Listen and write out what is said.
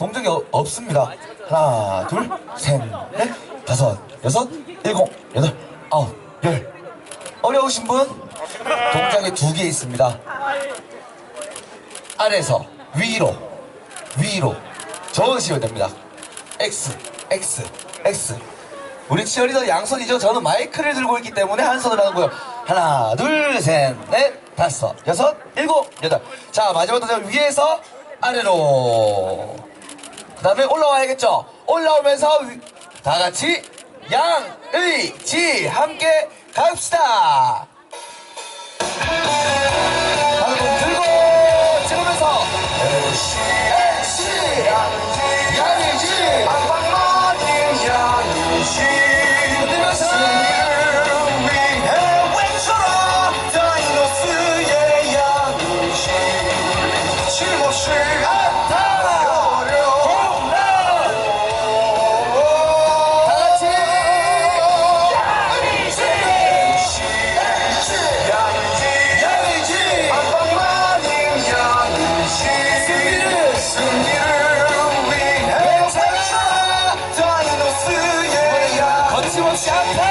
동작이 어- 없습니다. 하나, 둘, 셋, 넷, 다섯, 여섯, 일곱, 여덟, 아홉, 열. 어려우신 분 동작이 두 개 있습니다. 아래에서 위로, 위로 저으시면 됩니다. X, X, X. 우리 치어리더 양손이죠. 저는 마이크를 들고 있기 때문에 한 손으로 하는 거예요. 하나, 둘, 셋, 넷, 다섯, 여섯, 일곱, 여덟. 자, 마지막 동작 위에서 아래로. 그 다음에 올라와야겠죠? 올라오면서 다 같이 양의지 함께 갑시다. 발목 들고 찍으면서. shout